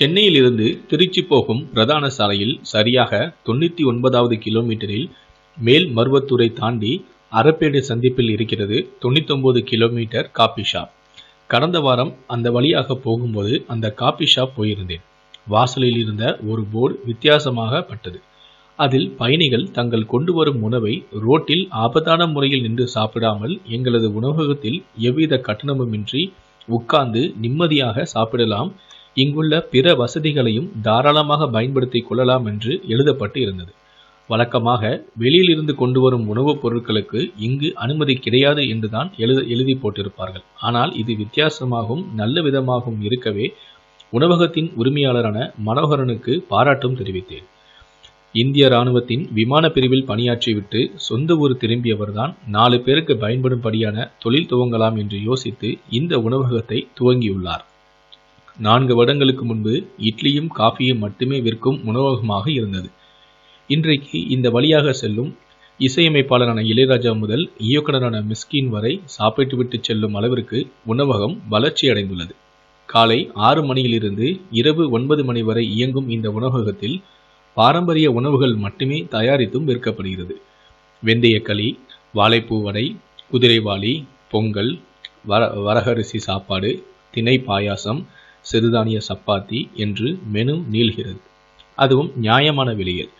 சென்னையிலிருந்து திருச்சி போகும் பிரதான சாலையில் சரியாக தொண்ணூற்றி ஒன்பதாவது கிலோமீட்டரில் மேல் மருவத்தூரை தாண்டி அரப்பேடு சந்திப்பில் இருக்கிறது தொண்ணூத்தொம்பது கிலோமீட்டர் காபி ஷாப். கடந்த வாரம் அந்த வழியாக போகும்போது அந்த காபி ஷாப் போயிருந்தேன். வாசலில் இருந்த ஒரு போர்டு வித்தியாசமாக பட்டது. அதில் பயணிகள் தங்கள் கொண்டு வரும் உணவை ரோட்டில் ஆபத்தான முறையில் நின்று சாப்பிடாமல் எங்களது உணவகத்தில் எவ்வித கட்டணமுமின்றி உட்கார்ந்து நிம்மதியாக சாப்பிடலாம் இங்குள்ள பிற வசதிகளையும் தாராளமாக பயன்படுத்திக் கொள்ளலாம் என்று எழுதப்பட்டு இருந்தது வழக்கமாக வெளியிலிருந்து கொண்டு வரும் உணவுப் பொருட்களுக்கு இங்கு அனுமதி கிடையாது என்றுதான் எழுத எழுதி போட்டிருப்பார்கள். ஆனால் இது வித்தியாசமாகவும் நல்ல விதமாகவும் இருக்கவே உணவகத்தின் உரிமையாளரான மனோகரனுக்கு பாராட்டும் தெரிவித்தேன். இந்திய ராணுவத்தின் விமான பிரிவில் பணியாற்றிவிட்டு சொந்த ஊர் திரும்பியவர்தான் நாலு பேருக்கு பயன்படும்படியான தொழில் துவங்கலாம் என்று யோசித்து இந்த உணவகத்தை துவங்கியுள்ளார். நான்கு வருடங்களுக்கு முன்பு இட்லியும் காஃபியும் மட்டுமே விற்கும் உணவகமாக இருந்தது. இன்றைக்கு இந்த வழியாக செல்லும் இசையமைப்பாளரான இளையராஜா முதல் இயக்குனரான மிஸ்கின் வரை சாப்பிட்டுவிட்டு செல்லும் அளவிற்கு உணவகம் வளர்ச்சி அடைந்துள்ளது. காலை ஆறு மணியிலிருந்து இரவு ஒன்பது மணி வரை இயங்கும் இந்த உணவகத்தில் பாரம்பரிய உணவுகள் மட்டுமே தயாரித்தும் விற்கப்படுகிறது. வெந்தயக்களி வாழைப்பூ வடை குதிரைவாளி பொங்கல் வர வரகரிசி சாப்பாடு திணை பாயாசம் சிறுதானிய சப்பாத்தி என்று மெனு நீள்கிறது. அதுவும் நியாயமான விலையில்.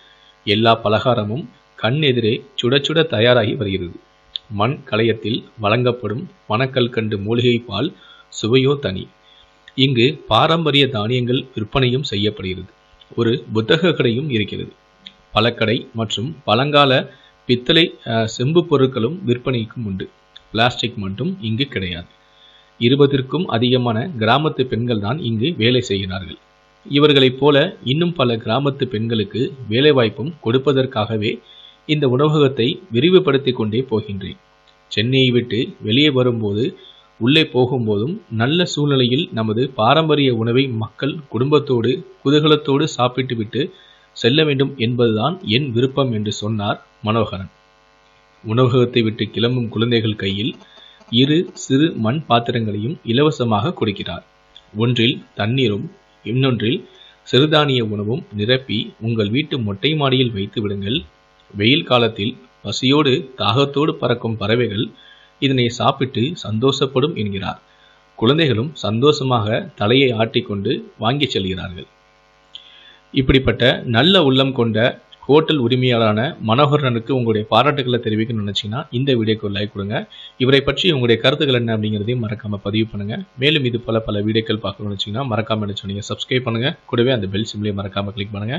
எல்லா பலகாரமும் கண் எதிரே சுட சுட தயாராகி வருகிறது. மண் கலையத்தில் வழங்கப்படும் பனக்கல்கண்டு மூலிகை பால் சுவையோ தனி. இங்கு பாரம்பரிய தானியங்கள் விற்பனையும் செய்யப்படுகிறது. ஒரு புத்தக கடையும் இருக்கிறது. பழக்கடை மற்றும் பழங்கால பித்தளை செம்பு பொருட்களும் விற்பனைக்கும் உண்டு. பிளாஸ்டிக் மட்டும் இங்கு கிடையாது. இருபதிற்கும் அதிகமான கிராமத்து பெண்கள் தான் இங்கு வேலை செய்கிறார்கள். இவர்களைப் போல இன்னும் பல கிராமத்து பெண்களுக்கு வேலைவாய்ப்பும் கொடுப்பதற்காகவே இந்த உணவகத்தை விரிவுபடுத்தி கொண்டே போகின்றேன். சென்னையை விட்டு வெளியே வரும்போது உள்ளே போகும்போதும் நல்ல சூழ்நிலையில் நமது பாரம்பரிய உணவை மக்கள் குடும்பத்தோடு குதூகலத்தோடு சாப்பிட்டுவிட்டு செல்ல வேண்டும் என்பதுதான் என் விருப்பம் என்று சொன்னார் மனோகரன். உணவகத்தை விட்டு கிளம்பும் குழந்தைகள் கையில் இரு சிறு மண் பாத்திரங்களையும் இலவசமாக கொடுக்கிறார். ஒன்றில் தண்ணீரும் இன்னொன்றில் சிறுதானிய உணவும் நிரப்பி உங்கள் வீட்டு மொட்டை மாடியில் வைத்து விடுங்கள். வெயில் காலத்தில் பசியோடு தாகத்தோடு பறக்கும் பறவைகள் இதனை சாப்பிட்டு சந்தோஷப்படும் என்கிறார். குழந்தைகளும் சந்தோஷமாக தலையை ஆட்டிக்கொண்டு வாங்கிச் செல்கிறார்கள். இப்படிப்பட்ட நல்ல உள்ளம் கொண்ட ஹோட்டல் உரிமையாளரான மனோகரனுக்கு உங்களுடைய பாராட்டுகளை தெரிவிக்கணும்னு நினச்சிங்கன்னா இந்த வீடியோக்கு ஒரு லைக் கொடுங்க. இவரை பற்றி உங்களுடைய கருத்துக்கள் என்ன அப்படிங்கிறதையும் மறக்காமல் பதிவு பண்ணுங்க. மேலும் இது போல பல வீடியோக்கள் பார்க்கணும்னு நினச்சிங்கன்னா மறக்காமல் நினச்சோன்னீங்க சப்ஸ்கிரைப் பண்ணுங்க. கூடவே அந்த பெல் சிம்லையும் மறக்காமல் கிளிக் பண்ணுங்க.